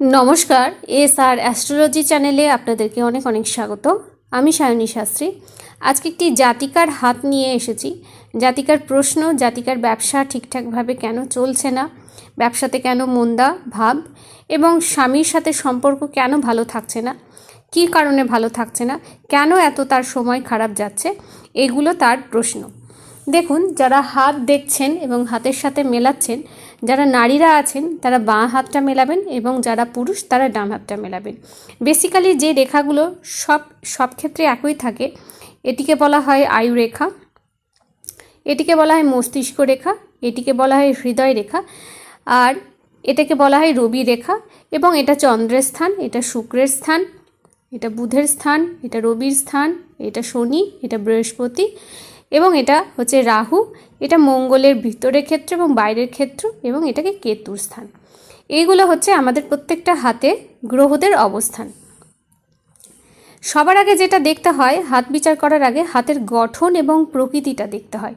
নমস্কার এস আর অ্যাস্ট্রোলজি চ্যানেলে আপনাদেরকে অনেক অনেক স্বাগত আমি সায়নী শাস্ত্রী। আজকে একটি জাতিকার হাত নিয়ে এসেছি। জাতিকার প্রশ্ন, জাতিকার ব্যবসা ঠিকঠাকভাবে কেন চলছে না, ব্যবসাতে কেন মন্দা, ভাব, এবং স্বামীর সাথে সম্পর্ক কেন ভালো থাকছে না, কী কারণে ভালো থাকছে না, কেন এত তার সময় খারাপ যাচ্ছে, এগুলো তার প্রশ্ন। দেখুন, যারা হাত দেখছেন এবং হাতের সাথে মেলাচ্ছেন যারা নারীরা আছেন, তারা বাঁ হাতটা মেলাবেন এবং যারা পুরুষ, তারা ডান হাতটা মেলাবেন। বেসিক্যালি যে রেখাগুলো সব সব ক্ষেত্রে একই থাকে, এটিকে বলা হয় আয়ু রেখা এটিকে বলা হয় মস্তিষ্ক রেখা, এটিকে বলা হয় হৃদয় রেখা, আর এটাকে বলা হয় রবি রেখা এবং এটা চন্দ্রের স্থান, এটা শুক্রের স্থান, এটা বুধের স্থান, এটা রবির স্থান, এটা শনি, এটা বৃহস্পতি এবং এটা হচ্ছে রাহু। এটা মঙ্গলের ভিতরের ক্ষেত্র এবং বাইরের ক্ষেত্র এবং এটাকে কেতুর স্থান। এইগুলো হচ্ছে আমাদের প্রত্যেকটা হাতে গ্রহদের অবস্থান। সবার আগে যেটা দেখতে হয়, হাত বিচার করার আগে হাতের গঠন এবং প্রকৃতিটা দেখতে হয়।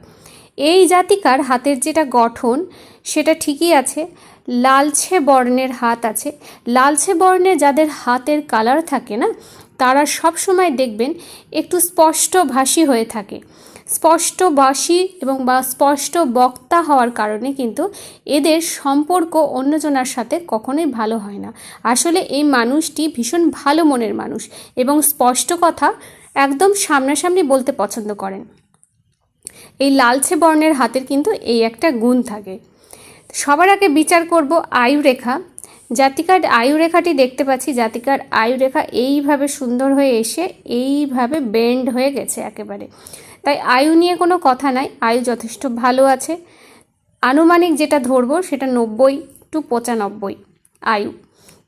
এই জাতিকার হাতের যেটা গঠন, সেটা ঠিকই আছে। লালছে বর্ণের হাত আছে। লালছে বর্ণের যাদের হাতের কালার থাকে না, তারা সব সময় দেখবেন একটু স্পষ্ট ভাষী হয়ে থাকে। স্পষ্টবাসী এবং বা স্পষ্ট বক্তা হওয়ার কারণে কিন্তু এদের সম্পর্ক অন্যজনার সাথে কখনোই ভালো হয় না। আসলে এই মানুষটি ভীষণ ভালো মনের মানুষ এবং স্পষ্ট কথা একদম সামনাসামনি বলতে পছন্দ করেন। এই লালচে বর্ণের হাতের কিন্তু এই একটা গুণ থাকে। সবার আগে বিচার করব আয়ু রেখা জাতিকার আয়ু রেখাটি দেখতে পাচ্ছি। জাতিকার আয়ু রেখা এইভাবে সুন্দর হয়ে এসে এইভাবে বেন্ড হয়ে গেছে একেবারে। তাই আয়ু নিয়ে কোনো কথা নাই। আয়ু যথেষ্ট ভালো আছে। আনুমানিক যেটা ধরবো সেটা নব্বই টু পঁচানব্বই আয়ু।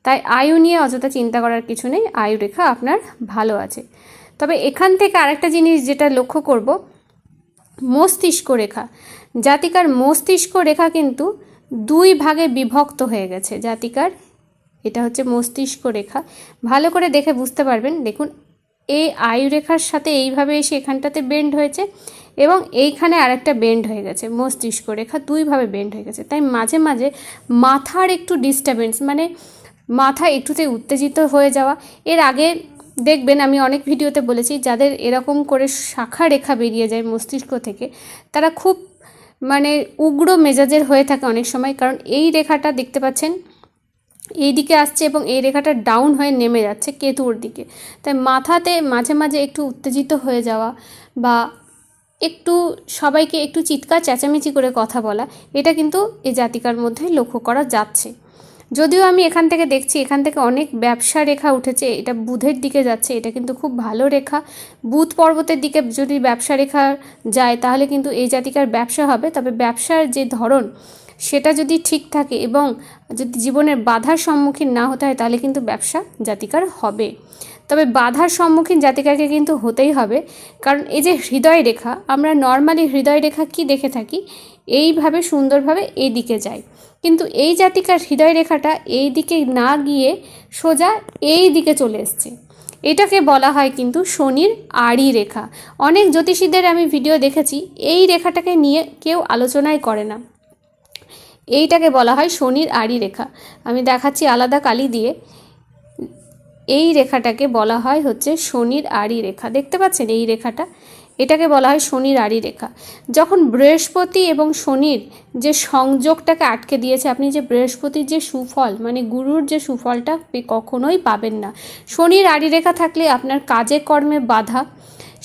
তাই আয়ু নিয়ে অযথা চিন্তা করার কিছু নেই। আয়ু রেখা আপনার ভালো আছে। তবে এখান থেকে আরেকটা জিনিস যেটা লক্ষ্য করব, মস্তিষ্ক রেখা। জাতিকার মস্তিষ্ক রেখা কিন্তু দুই ভাগে বিভক্ত হয়ে গেছে। জাতিকার, এটা হচ্ছে মস্তিষ্ক রেখা। ভালো করে দেখে বুঝতে পারবেন। দেখুন এই আয়ুরেখার সাথে এইভাবে এসে এখানটাতে বেন্ড হয়েছে এবং এইখানে আরেকটা বেন্ড হয়ে গেছে, মস্তিষ্ক রেখা দুইভাবে বেন্ড হয়ে গেছে। তাই মাঝে মাঝে মাথার একটু ডিস্টারবেন্স মানে মাথা একটুতে উত্তেজিত হয়ে যাওয়া। এর আগে দেখবেন, আমি অনেক ভিডিওতে বলেছি, যাদের এরকম করে শাখা রেখা বেরিয়ে যায় মস্তিষ্ক থেকে, তারা খুব মানে উগ্র মেজাজের হয়ে থাকে অনেক সময়। কারণ এই রেখাটা দেখতে পাচ্ছেন এই দিকে আসছে এবং এই রেখাটা ডাউন হয়ে নেমে যাচ্ছে কেতুর দিকে। তাই মাথাতে মাঝে মাঝে একটু উত্তেজিত হয়ে যাওয়া বা একটু সবাইকে একটু চিৎকার, চেঁচামেচি করে কথা বলা, এটা কিন্তু এই জাতিকার মধ্যে লক্ষ্য করা যাচ্ছে। যদিও আমি এখান থেকে দেখছি, এখান থেকে অনেক ব্যবসা রেখা উঠেছে, এটা বুধের দিকে যাচ্ছে, এটা কিন্তু খুব ভালো রেখা। বুধ পর্বতের দিকে যদি ব্যবসা রেখা যায়, তাহলে কিন্তু এই জাতিকার ব্যবসা হবে। তবে ব্যবসার যে ধরন সেটা যদি ঠিক থাকে এবং যদি জীবনের বাধার সম্মুখীন না হতে হয়, তাহলে কিন্তু ব্যবসা জাতিকার হবে। তবে বাধার সম্মুখীন জাতিকাকে কিন্তু হতেই হবে। কারণ এই যে হৃদয় রেখা, আমরা নর্মালি হৃদয় রেখা কি দেখে থাকি? এইভাবে সুন্দরভাবে এই দিকে যায়। কিন্তু এই জাতিকার হৃদয় রেখাটা এই দিকে না গিয়ে সোজা এই দিকে চলে এসছে। এটাকে বলা হয় কিন্তু শনির আড়ি রেখা। অনেক জ্যোতিষীদের আমি ভিডিও দেখেছি, এই রেখাটাকে নিয়ে কেউ আলোচনাই করে না। এইটাকে বলা হয় শনির আড়ি রেখা। আমি দেখাচ্ছি আলাদা কালি দিয়ে। এই রেখাটাকে বলা হয় হচ্ছে শনির আড়ি রেখা। দেখতে পাচ্ছেন এই রেখাটা? এটাকে বলা হয় শনির আড়ি রেখা। যখন বৃহস্পতি এবং শনির যে সংযোগটাকে আটকে দিয়েছে, আপনি যে বৃহস্পতির যে সুফল মানে গুরুর যে সুফলটা কখনোই পাবেন না। শনির আড়ি রেখা থাকলে আপনার কাজে কর্মে বাধা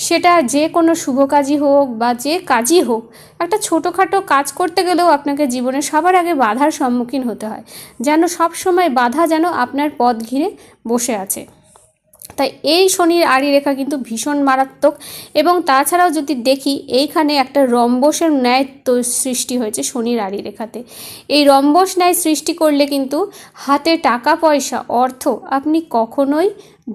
সেটা যে কোনো শুভ কাজই হোক বা যে কাজই হোক, একটা ছোটোখাটো কাজ করতে গেলেও আপনাকে জীবনে সবার আগে বাধার সম্মুখীন হতে হয়। যেন সব সময় বাধা যেন আপনার পথ ঘিরে বসে আছে। তাই এই শনির আড়ি রেখা কিন্তু ভীষণ মারাত্মক এবং তাছাড়াও যদি দেখি, এইখানে একটা রম্বসের ন্যায় তো সৃষ্টি হয়েছে শনির আড়ি রেখাতে এই রম্বস ন্যায় সৃষ্টি করলে কিন্তু হাতে টাকা, পয়সা, অর্থ আপনি কখনোই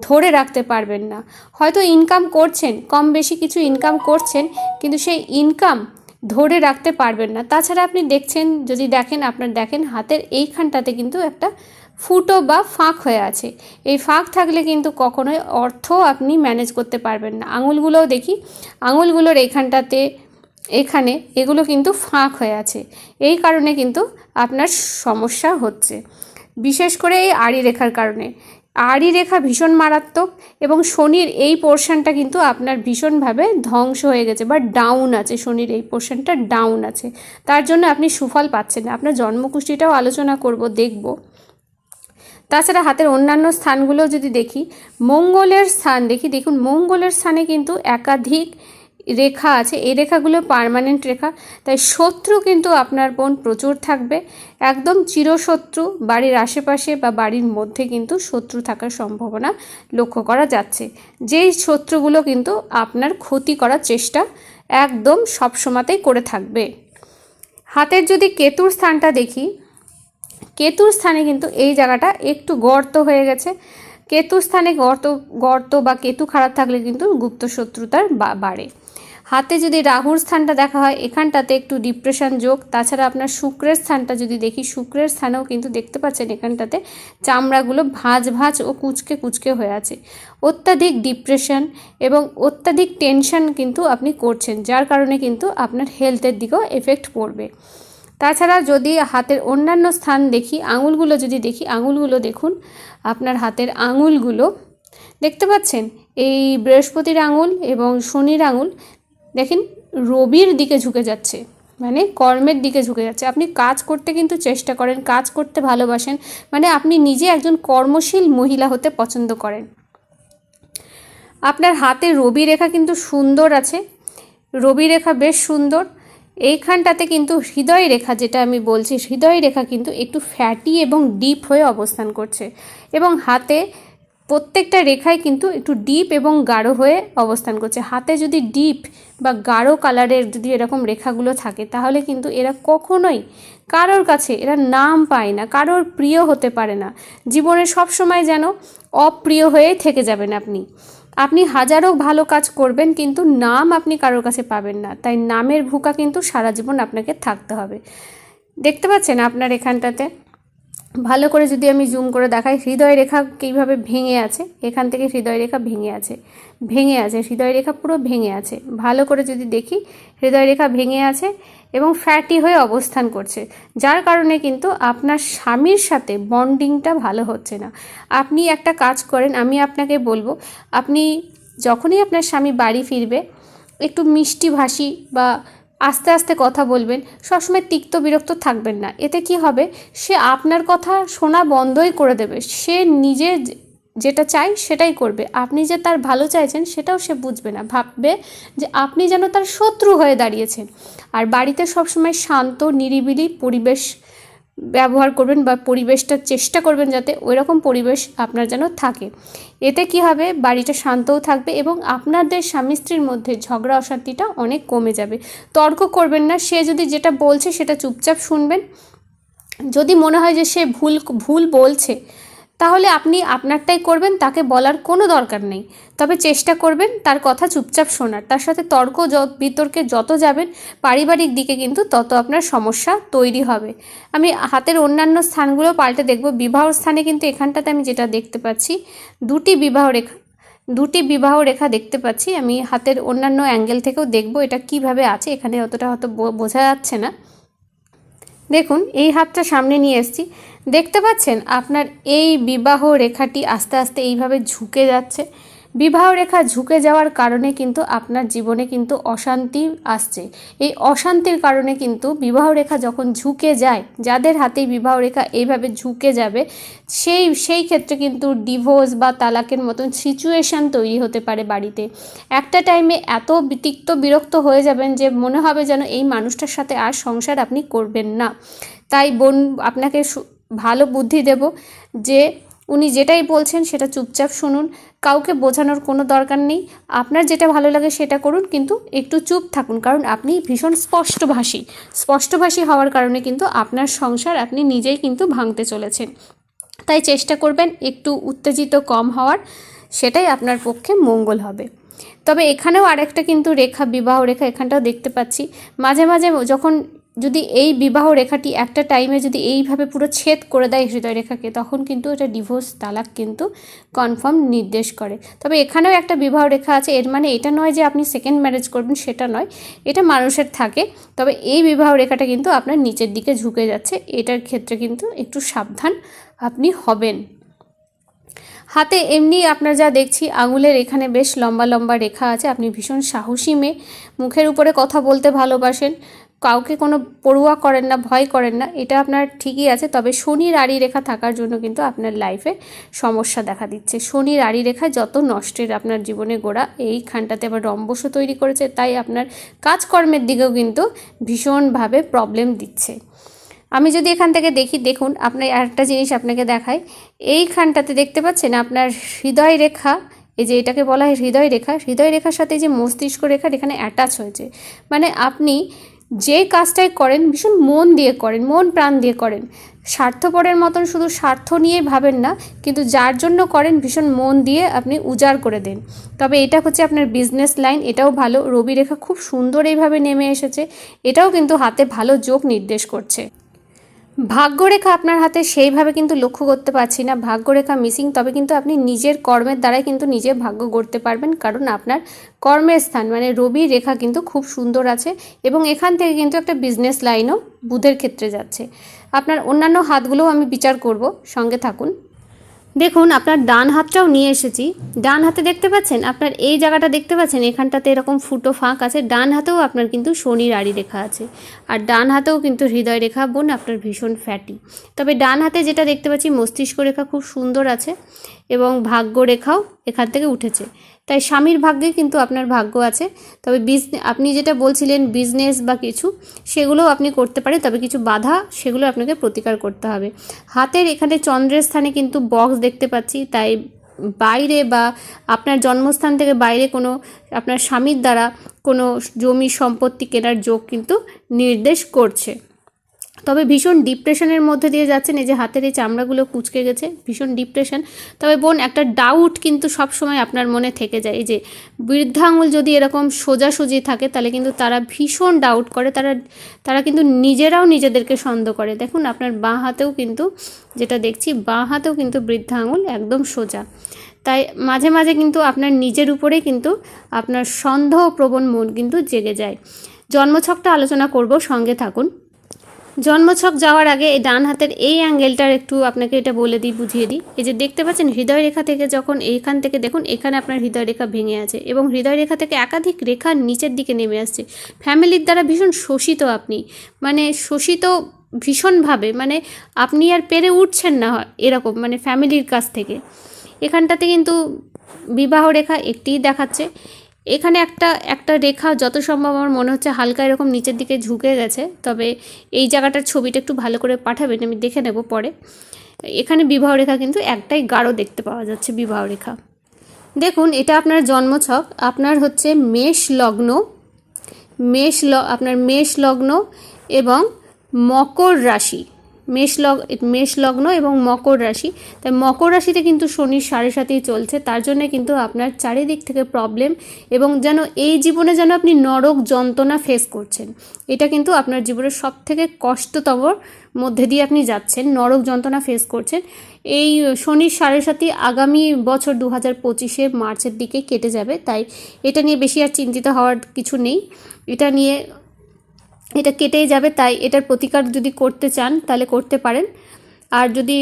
ধরে রাখতে পারবেন না। হয়তো ইনকাম করছেন, কম বেশি কিছু ইনকাম করছেন, কিন্তু সেই ইনকাম ধরে রাখতে পারবেন না। তাছাড়া আপনি দেখছেন, যদি দেখেন, আপনার দেখেন, হাতের এইখানটাতে কিন্তু একটা ফুটো বা ফাঁক হয়ে আছে। এই ফাঁক থাকলে কিন্তু কখনোই অর্থ আপনি ম্যানেজ করতে পারবেন না। আঙুলগুলোও দেখি, আঙুলগুলোর এইখানটাতে এখানে এগুলো কিন্তু ফাঁক হয়ে আছে। এই কারণে কিন্তু আপনার সমস্যা হচ্ছে। বিশেষ করে এই আড়ি রেখার কারণে। আড়ি রেখা ভীষণ মারাত্মক এবং শনির এই পোর্শনটা কিন্তু আপনার ভীষণভাবে ধ্বংস হয়ে গেছে বা ডাউন আছে। শনির এই পোর্শনটা ডাউন আছে। তার জন্য আপনি সুফল পাচ্ছেন না। আপনার জন্মকুষ্ঠিটাও আলোচনা করব, দেখব। তাছাড়া হাতের অন্যান্য স্থানগুলো যদি দেখি, মঙ্গলের স্থান দেখি, দেখুন মঙ্গলের স্থানে কিন্তু একাধিক রেখা আছে। এই রেখাগুলো পার্মানেন্ট রেখা। তাই শত্রু কিন্তু আপনার বোন প্রচুর থাকবে। একদম চিরশত্রু, বাড়ির আশেপাশে বা বাড়ির মধ্যে কিন্তু শত্রু থাকার সম্ভাবনা লক্ষ্য করা যাচ্ছে। যেই শত্রুগুলো কিন্তু আপনার ক্ষতি করার চেষ্টা একদম সবসময়তেই করে থাকবে। হাতের যদি কেতুর স্থানটা দেখি কেতুর স্থানে কিন্তু এই জায়গাটা একটু গর্ত হয়ে গেছে। কেতুর স্থানে গর্ত গর্ত বা কেতু খারাপ থাকলে কিন্তু গুপ্ত শত্রুতার বাড়ে। হাতে যদি রাহুর স্থানটা দেখা হয়, এখানটাতে একটু ডিপ্রেশন যোগ। তাছাড়া আপনার শুক্রের স্থানটা যদি দেখি, শুক্রের স্থানেও কিন্তু দেখতে পাচ্ছেন এখানটাতে চামড়াগুলো ভাঁজ ভাঁজ ও কুচকে কুচকে হয়ে আছে। অত্যাধিক ডিপ্রেশন এবং অত্যাধিক টেনশন কিন্তু আপনি করছেন, যার কারণে কিন্তু আপনার হেলথের দিকেও এফেক্ট পড়বে। তাছাড়া যদি হাতের অন্যান্য স্থান দেখি, আঙুলগুলো যদি দেখি, আঙুলগুলো দেখুন, আপনার হাতের আঙুলগুলো, দেখতে পাচ্ছেন? এই বৃহস্পতির আঙুল এবং শনির আঙুল, দেখেন, রবির দিকে ঝুঁকে যাচ্ছে মানে কর্মের দিকে ঝুঁকে যাচ্ছে। আপনি কাজ করতে কিন্তু চেষ্টা করেন, কাজ করতে ভালোবাসেন মানে আপনি নিজে একজন কর্মশীল মহিলা হতে পছন্দ করেন। আপনার হাতে রবি রেখা কিন্তু সুন্দর আছে রবি রেখা বেশ সুন্দর এইখানটাতে কিন্তু হৃদয় রেখা যেটা আমি বলছি, হৃদয় রেখা কিন্তু একটু ফ্যাটি এবং ডিপ হয়ে অবস্থান করছে। এবং হাতে প্রত্যেকটা রেখায় কিন্তু একটু ডিপ এবং গাঢ় হয়ে অবস্থান করছে। হাতে যদি ডিপ বা গাঢ় কালারের যদি এরকম রেখাগুলো থাকে, তাহলে কিন্তু এরা কখনোই কারোর কাছে, এরা নাম পায় না, কারোর প্রিয় হতে পারে না। জীবনে সব সময় যেন অপ্রিয় হয়ে থেকে যাবেন আপনি। আপনি হাজারো ভালো কাজ করবেন, কিন্তু নাম আপনি কারোর কাছে পাবেন না। তাই নামের ভুকা কিন্তু সারা জীবন আপনাকে থাকতে হবে। দেখতে পাচ্ছেন আপনার এখানটাতে? ভালো করে যদি আমি জুম করে দেখাই, হৃদয় রেখা কীভাবে ভেঙে আছে? এখান থেকে হৃদয় রেখা ভেঙে আছে। ভেঙে আছে, হৃদয় রেখা পুরো ভেঙে আছে। ভালো করে যদি দেখি, হৃদয় রেখা ভেঙে আছে এবং ফ্যাটি হয়ে অবস্থান করছে। যার কারণে কিন্তু আপনার স্বামীর সাথে বন্ডিংটা ভালো হচ্ছে না। আপনি একটা কাজ করেন, আমি আপনাকে বলব, আপনি যখনই আপনার স্বামী বাড়ি ফিরবে, একটু মিষ্টি ভাষী বা আস্তে আস্তে কথা বলবেন, সবসময় তিক্ত বিরক্ত থাকবেন না। এতে কি হবে? সে আপনার কথা শোনা বন্ধই করে দেবে। সে নিজে যেটা চাই সেটাই করবে। আপনি যে তার ভালো চাইছেন সেটাও সে বুঝবে না। ভাববে যে আপনি যেন তার শত্রু হয়ে দাঁড়িয়েছেন। আর বাড়িতে সবসময় শান্ত, নিরিবিলি পরিবেশ ব্যবহার করবেন বা পরিবেশটা চেষ্টা করবেন যাতে ওই রকম পরিবেশ আপনার যেন থাকে। এতে কি হবে? বাড়িটা শান্তও থাকবে এবং আপনাদের স্বামী স্ত্রীর মধ্যে ঝগড়া, অশান্তিটা অনেক কমে যাবে। তর্ক করবেন না, সে যদি যেটা বলছে সেটা চুপচাপ শুনবেন। যদি মনে হয় যে সে ভুল ভুল বলছে তাহলে আপনি আপনারটাই করবেন, তাকে বলার কোনো দরকার নেই। তবে চেষ্টা করবেন তার কথা চুপচাপ শোনার। তার সাথে তর্ক বিতর্কে যত যাবেন, পারিবারিক দিকে কিন্তু তত আপনার সমস্যা তৈরি হবে। আমি হাতের অন্যান্য স্থানগুলো পাল্টে দেখব। বিবাহ স্থানে কিন্তু এখানটাতে আমি যেটা দেখতে পাচ্ছি, দুটি বিবাহ রেখা, দুটি বিবাহ রেখা দেখতে পাচ্ছি। আমি হাতের অন্যান্য অ্যাঙ্গেল থেকেও দেখব এটা কীভাবে আছে। এখানে অতটা হয়তো বোঝা যাচ্ছে না। দেখুন, এই হাতটা সামনে নিয়ে এসেছি। দেখতে পাচ্ছেন আপনার এই বিবাহ রেখাটি আস্তে আস্তে এইভাবে ঝুঁকে যাচ্ছে। বিবাহ রেখা ঝুঁকে যাওয়ার কারণে কিন্তু আপনার জীবনে কিন্তু অশান্তি আসছে। এই অশান্তির কারণে কিন্তু বিবাহ রেখা যখন ঝুঁকে যায়, যাদের হাতেই বিবাহ রেখা এইভাবে ঝুঁকে যাবে, সেই সেই ক্ষেত্রে কিন্তু ডিভোর্স বা তালাকের মতন সিচুয়েশান তৈরি হতে পারে বাড়িতে। একটা টাইমে এত তিক্ত বিরক্ত হয়ে যাবেন যে মনে হবে যেন এই মানুষটার সাথে আর সংসার আপনি করবেন না। তাই বোন, আপনাকে ভালো বুদ্ধি দেব যে উনি যেটাই বলছেন সেটা চুপচাপ শুনুন। কাউকে বোঝানোর কোনো দরকার নেই। আপনার যেটা ভালো লাগে সেটা করুন, কিন্তু একটু চুপ থাকুন, কারণ আপনি ভীষণ স্পষ্টভাষী। স্পষ্টভাষী হওয়ার কারণে কিন্তু আপনার সংসার আপনি নিজেই কিন্তু ভাঙতে চলেছেন। তাই চেষ্টা করবেন একটু উত্তেজিত কম হওয়ার, সেটাই আপনার পক্ষে মঙ্গল হবে। তবে এখানেও আরেকটা কিন্তু রেখা, বিবাহ রেখা এখানটাও দেখতে পাচ্ছি। মাঝে মাঝে যখন যদি এই বিবাহ রেখাটি একটা টাইমে যদি এইভাবে পুরো ছেদ করে দেয় হৃদয় রেখাকে তখন কিন্তু এটা ডিভোর্স তালাক কিন্তু কনফার্ম নির্দেশ করে। তবে এখানেও একটা বিবাহ রেখা আছে, এর মানে এটা নয় যে আপনি সেকেন্ড ম্যারেজ করবেন, সেটা নয়। এটা মানুষের থাকে, তবে এই বিবাহ রেখাটা কিন্তু আপনার নিচের দিকে ঝুঁকে যাচ্ছে, এটার ক্ষেত্রে কিন্তু একটু সাবধান আপনি হবেন। হাতে এমনি আপনার যা দেখছি, আঙুলের এখানে বেশ লম্বা লম্বা রেখা আছে, আপনি ভীষণ সাহসী মেয়ে। মুখের উপরে কথা বলতে ভালোবাসেন কাউকে কোনো পড়ুয়া করেন না, ভয় করেন না, এটা আপনার ঠিকই আছে। তবে শনির আড়ি রেখা থাকার জন্য কিন্তু আপনার লাইফে সমস্যা দেখা দিচ্ছে। শনির আড়ি রেখা যত নষ্টের আপনার জীবনে গোড়া, এইখানটাতে আবার রম্বসও তৈরি করেছে, তাই আপনার কাজকর্মের দিকেও কিন্তু ভীষণভাবে প্রবলেম দিচ্ছে। আমি যদি এখান থেকে দেখি, দেখুন, আপনার একটা জিনিস আপনাকে দেখাই। এইখানটাতে দেখতে পাচ্ছেন আপনার হৃদয় রেখা, এই যে এটাকে বলা হয় হৃদয় রেখা। হৃদয় রেখার সাথে যে মস্তিষ্ক রেখার এখানে অ্যাটাচ হয়েছে। মানে আপনি যে কাজটাই করেন, ভীষণ মন দিয়ে করেন, মন প্রাণ দিয়ে করেন। স্বার্থপরের মতন শুধু স্বার্থ নিয়ে ভাবেন না, কিন্তু যার জন্য করেন ভীষণ মন দিয়ে আপনি উজাড় করে দেন। তবে এটা হচ্ছে আপনার বিজনেস লাইন এটাও ভালো। রবি রেখা খুব সুন্দর এইভাবে নেমে এসেছে। এটাও কিন্তু হাতে ভালো যোগ নির্দেশ করছে। ভাগ্যরেখা আপনার হাতে সেইভাবে কিন্তু লক্ষ্য করতে পারছি না। ভাগ্যরেখা মিসিং তবে কিন্তু আপনি নিজের কর্মের দ্বারাই কিন্তু নিজে ভাগ্য গড়তে পারবেন, কারণ আপনার কর্মের স্থান মানে রবি রেখা কিন্তু খুব সুন্দর আছে এবং এখান থেকে কিন্তু একটা বিজনেস লাইনও বুধের ক্ষেত্রে যাচ্ছে। আপনার অন্যান্য হাতগুলোও আমি বিচার করব, সঙ্গে থাকুন। দেখুন, আপনার ডান হাতটাও নিয়ে এসেছি। ডান হাতে দেখতে পাচ্ছেন? আপনার এই জায়গাটা দেখতে পাচ্ছেন? এখানটাতে এরকম ফুটো ফাঁক আছে। ডান হাতেও আপনার কিন্তু শনির আড়ি রেখা আছে। আর ডান হাতেও কিন্তু হৃদয় রেখা বোন, আপনার ভীষণ ফ্যাটি। তবে ডান হাতে যেটা দেখতে পাচ্ছি, মস্তিষ্ক রেখা খুব সুন্দর আছে এবং ভাগ্য রেখাও এখান থেকে উঠেছে। তাই স্বামীর ভাগ্যে কিন্তু আপনার ভাগ্য আছে। তবে বিজনে, আপনি যেটা বলছিলেন বিজনেস বা কিছু, সেগুলোও আপনি করতে পারেন, তবে কিছু বাধা সেগুলো আপনাকে প্রতিকার করতে হবে। হাতের এখানে চন্দ্রের স্থানে কিন্তু বক্স দেখতে পাচ্ছি, তাই বাইরে বা আপনার জন্মস্থান থেকে বাইরে কোনো, আপনার স্বামীর দ্বারা কোনো জমি সম্পত্তি কেনার যোগ কিন্তু নির্দেশ করছে। তবে ভীষণ ডিপ্রেশনের মধ্যে দিয়ে যাচ্ছেন। এই যে হাতের এই চামড়াগুলো কুচকে গেছে, ভীষণ ডিপ্রেশন। তবে বোন, একটা ডাউট কিন্তু সব সময় আপনার মনে থেকে যায়। এই যে বৃদ্ধা আঙুল যদি এরকম সোজাসুজি থাকে, তাহলে কিন্তু তারা ভীষণ ডাউট করে। তারা তারা কিন্তু নিজেরাও নিজেদেরকে সন্দেহ করে। দেখুন, আপনার বাঁ হাতেও কিন্তু যেটা দেখছি, বাঁ হাতেও কিন্তু বৃদ্ধা আঙুল একদম সোজা। তাই মাঝে মাঝে কিন্তু আপনার নিজের উপরেই কিন্তু আপনার সন্দেহপ্রবণ মন কিন্তু জেগে যায়। জন্মছকটা আলোচনা করব, সঙ্গে থাকুন। জন্মছক যাওয়ার আগে এই ডান হাতের এই অ্যাঙ্গেলটার একটু আপনাকে এটা বলে দিই, বুঝিয়ে দিই। এই যে দেখতে পাচ্ছেন হৃদয় রেখা থেকে যখন এইখান থেকে দেখুন, এখানে আপনার হৃদয় রেখা ভেঙে আছে এবং হৃদয় রেখা থেকে একাধিক রেখা নিচের দিকে নেমে আসছে। ফ্যামিলির দ্বারা ভীষণ শোষিত আপনি। মানে শোষিত ভীষণভাবে মানে আপনি আর পেরে উঠছেন না এরকম মানে ফ্যামিলির কাছ থেকে। এখানটাতে কিন্তু বিবাহ রেখা একটিই দেখাচ্ছে। এখানে একটা একটা রেখা যত সম্ভব আমার মনে হচ্ছে হালকা এরকম নিচের দিকে ঝুঁকে গেছে। তবে এই জায়গাটার ছবিটা একটু ভালো করে পাঠাবেন, আমি দেখে নেব পরে। এখানে বিবাহ রেখা কিন্তু একটাই গাঢ় দেখতে পাওয়া যাচ্ছে বিবাহ রেখা। দেখুন, এটা আপনার জন্মছক। আপনার হচ্ছে মেষ লগ্ন, মেষ ল, আপনার মেষ লগ্ন এবং মকর রাশি। মেষ লগ মেষ লগ্ন এবং মকর রাশি। তাই মকর রাশিতে কিন্তু শনির সাড়ে সাথেই চলছে। তার জন্য কিন্তু আপনার চারিদিক থেকে প্রবলেম এবং যেন এই জীবনে যেন আপনি নরক যন্ত্রণা ফেস করছেন। এটা কিন্তু আপনার জীবনের সব থেকে কষ্টতম মধ্যে দিয়ে আপনি যাচ্ছেন, নরক যন্ত্রণা ফেস করছেন। এই শনির সাড়ে সাথে আগামী বছর দু হাজার পঁচিশে মার্চের দিকে কেটে যাবে। তাই এটা নিয়ে বেশি আর চিন্তিত হওয়ার কিছু নেই। এটা নিয়ে এটা কেটেই যাবে, তাই এটার প্রতিকার যদি করতে চান, তাহলে করতে পারেন। আর যদি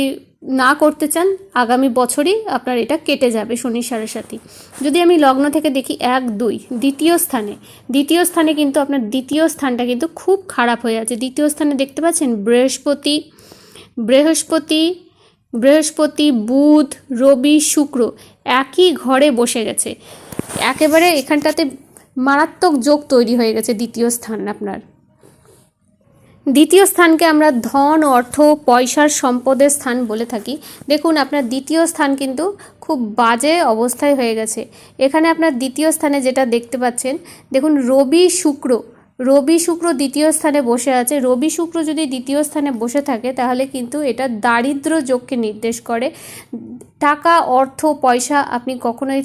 না করতে চান, আগামী বছরই আপনার এটা কেটে যাবে শনি সাড়ে সাথী যদি আমি লগ্ন থেকে দেখি এক, দুই, দ্বিতীয় স্থানে দ্বিতীয় স্থানে কিন্তু আপনার দ্বিতীয় স্থানটা কিন্তু খুব খারাপ হয়ে আছে। দ্বিতীয় স্থানে দেখতে পাচ্ছেন বৃহস্পতি বৃহস্পতি বৃহস্পতি, বুধ, রবি, শুক্র একই ঘরে বসে গেছে। একেবারে এখানটাতে মারাত্মক যোগ তৈরি হয়ে গেছে দ্বিতীয় স্থান আপনার। দ্বিতীয় স্থানকে আমরা ধন, অর্থ, পয়সার সম্পদের স্থান বলে থাকি। দেখুন, আপনার দ্বিতীয় স্থান কিন্তু খুব বাজে অবস্থায় হয়ে গেছে। এখানে আপনার দ্বিতীয় স্থানে যেটা দেখতে পাচ্ছেন, দেখুন, রবি শুক্র। রবি শুক্র দ্বিতীয় স্থানে বসে আছে। রবি শুক্র যদি দ্বিতীয় স্থানে বসে থাকে, তাহলে কিন্তু এটা দারিদ্র যোগকে নির্দেশ করে। টাকা, অর্থ, পয়সা আপনি কখনোই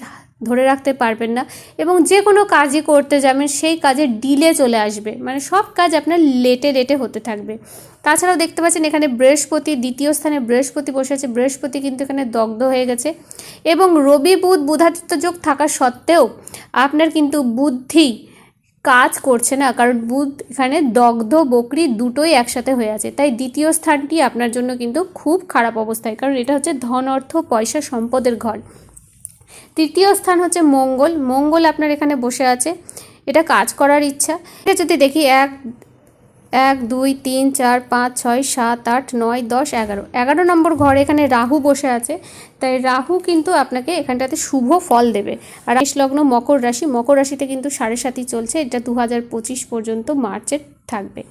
ধরে রাখতে পারবেন না এবং যে কোনো কাজই করতে যাবেন, সেই কাজে ডিলে চলে আসবে। মানে সব কাজ আপনার লেটে লেটে হতে থাকবে। তাছাড়াও দেখতে পাচ্ছেন এখানে বৃহস্পতি, দ্বিতীয় স্থানে বৃহস্পতি বসে আছে। বৃহস্পতি কিন্তু এখানে দগ্ধ হয়ে গেছে এবং রবি, বুধ, বুধাদিত্য যোগ থাকা সত্ত্বেও আপনার কিন্তু বুদ্ধি কাজ করছে না, কারণ বুধ এখানে দগ্ধ, বকরি দুটোই একসাথে হয়ে আছে। তাই দ্বিতীয় স্থানটি আপনার জন্য কিন্তু খুব খারাপ অবস্থায়, কারণ এটা হচ্ছে ধন, অর্থ, পয়সা, সম্পদের ঘর। তৃতীয় স্থান হচ্ছে মঙ্গল। মঙ্গল আপনার এখানে বসে আছে। এটা কাজ করার ইচ্ছা। এটা যদি দেখি, এক এক, দুই, তিন, চার, পাঁচ, ছয়, সাত, আট, নয়, দশ, এগারো। এগারো নম্বর ঘরে এখানে রাহু বসে আছে। তাই রাহু কিন্তু আপনাকে এখানটাতে শুভ ফল দেবে। আর মেষ লগ্ন মকর রাশি, মকর রাশিতে কিন্তু সাড়ে সাতই চলছে। এটা দু পঁচিশ পর্যন্ত মার্চের থাকবে।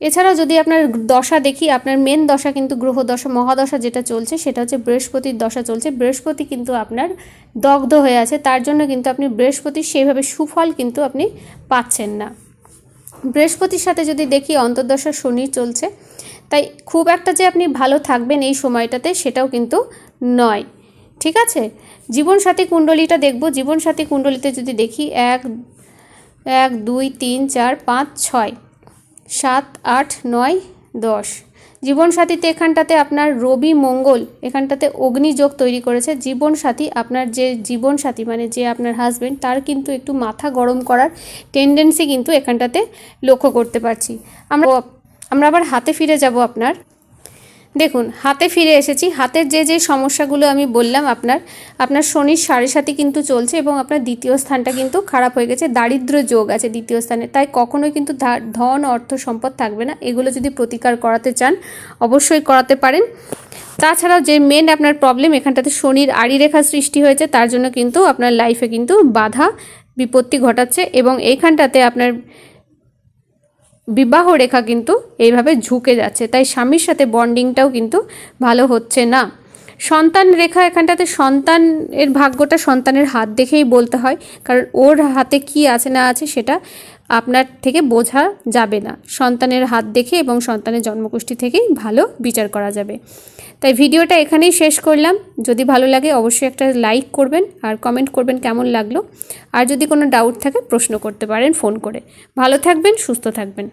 এছাড়াও যদি আপনার দশা দেখি, আপনার মেন দশা কিন্তু গ্রহ দশা মহাদশা যেটা চলছে, সেটা হচ্ছে বৃহস্পতির দশা চলছে। বৃহস্পতি কিন্তু আপনার দগ্ধ হয়ে আছে, তার জন্য কিন্তু আপনি বৃহস্পতির সেইভাবে সুফল কিন্তু আপনি পাচ্ছেন না। বৃহস্পতির সাথে যদি দেখি, অন্তর্দশা শনি চলছে, তাই খুব একটা যে আপনি ভালো থাকবেন এই সময়টাতে সেটাও কিন্তু নয়। ঠিক আছে? জীবনসাথী কুণ্ডলীটা দেখব। জীবনসাথী কুণ্ডলীতে যদি দেখি, এক এক, দুই, তিন, চার, পাঁচ, ছয় সাত, আট, নয়, দশ। জীবনসাথীতে এখানটাতে আপনার রবি মঙ্গল, এখানটাতে অগ্নিযোগ তৈরি করেছে। জীবনসাথী, আপনার যে জীবনসাথী মানে যে আপনার হাজব্যান্ড তার কিন্তু একটু মাথা গরম করার টেন্ডেন্সি কিন্তু এখানটাতে লক্ষ্য করতে পারছি। আমরা আমরা আবার হাতে ফিরে যাব আপনার দেখুন, হাতে ফিরে এসেছি। হাতের যে যে সমস্যাগুলো আমি বললাম আপনার আপনার শনির সাড়ে সাথে কিন্তু চলছে এবং আপনার দ্বিতীয় স্থানটা কিন্তু খারাপ হয়ে গেছে। দারিদ্র যোগ আছে দ্বিতীয় স্থানে, তাই কখনোই কিন্তু ধন, অর্থ, সম্পদ থাকবে না। এগুলো যদি প্রতিকার করাতে চান, অবশ্যই করাতে পারেন। তাছাড়াও যে মেন আপনার প্রবলেম এখানটাতে শনির আড়ি রেখা সৃষ্টি হয়েছে, তার জন্য কিন্তু আপনার লাইফে কিন্তু বাধা, বিপত্তি ঘটাচ্ছে এবং এইখানটাতে আপনার বিবাহ রেখা কিন্তু এইভাবে ঝুঁকে যাচ্ছে। তাই স্বামীর সাথে বন্ডিংটাও কিন্তু ভালো হচ্ছে না। সন্তান রেখা এখানটাতে সন্তানের ভাগ্যটা সন্তানের হাত দেখেই বলতে হয়। কারণ ওর হাতে কি আছে না আছে সেটা আপনার থেকে বোঝা যাবে না। সন্তানের হাত দেখে এবং সন্তানের জন্মগোষ্ঠী থেকেই ভালো বিচার করা যাবে। তাই ভিডিওটা এখানেই শেষ করলাম। যদি ভালো লাগে অবশ্যই একটা লাইক করবেন আর কমেন্ট করবেন কেমন লাগল। আর যদি কোনো ডাউট থাকে প্রশ্ন করতে পারেন ফোন করে। ভালো থাকবেন, সুস্থ থাকবেন।